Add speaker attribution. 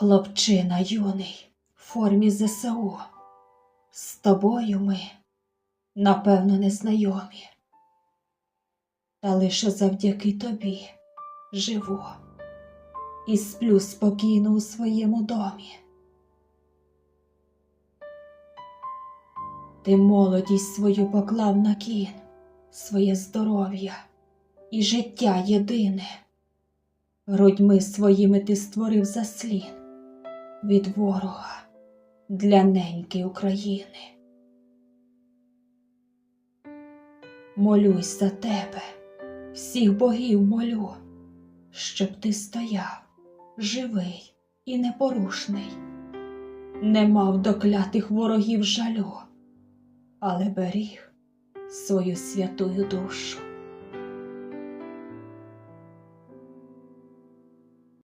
Speaker 1: Хлопчина юний в формі ЗСУ. З тобою ми, напевно, не знайомі. Та лише завдяки тобі живу і сплю спокійно у своєму домі. Ти молодість свою поклав на кін, своє здоров'я і життя єдине. Грудьми своїми ти створив заслін від ворога для неньки України. Молюсь за тебе, всіх богів молю, щоб ти стояв живий і непорушний, не мав до клятих ворогів жалю, але беріг свою святую душу.